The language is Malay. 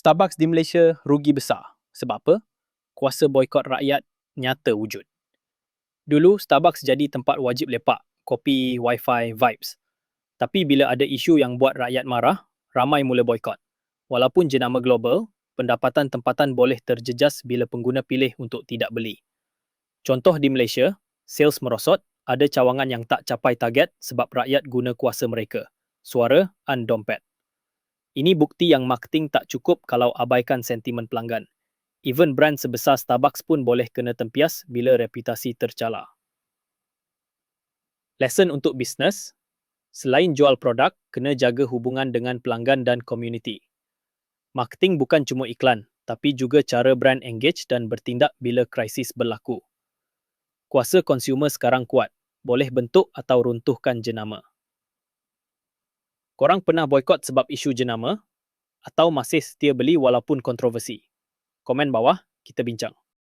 Starbucks di Malaysia rugi besar. Sebab apa? Kuasa boykot rakyat nyata wujud. Dulu, Starbucks jadi tempat wajib lepak, kopi, wifi, vibes. Tapi bila ada isu yang buat rakyat marah, ramai mula boykot. Walaupun jenama global, pendapatan tempatan boleh terjejas bila pengguna pilih untuk tidak beli. Contoh di Malaysia, sales merosot, ada cawangan yang tak capai target sebab rakyat guna kuasa mereka. Suara dan dompet. Ini bukti yang marketing tak cukup kalau abaikan sentimen pelanggan. Even brand sebesar Starbucks pun boleh kena tempias bila reputasi tercela. Lesson untuk bisnes, selain jual produk, kena jaga hubungan dengan pelanggan dan komuniti. Marketing bukan cuma iklan, tapi juga cara brand engage dan bertindak bila krisis berlaku. Kuasa konsumer sekarang kuat, boleh bentuk atau runtuhkan jenama. Korang pernah boykot sebab isu jenama? Atau masih setia beli walaupun kontroversi? Komen bawah, kita bincang.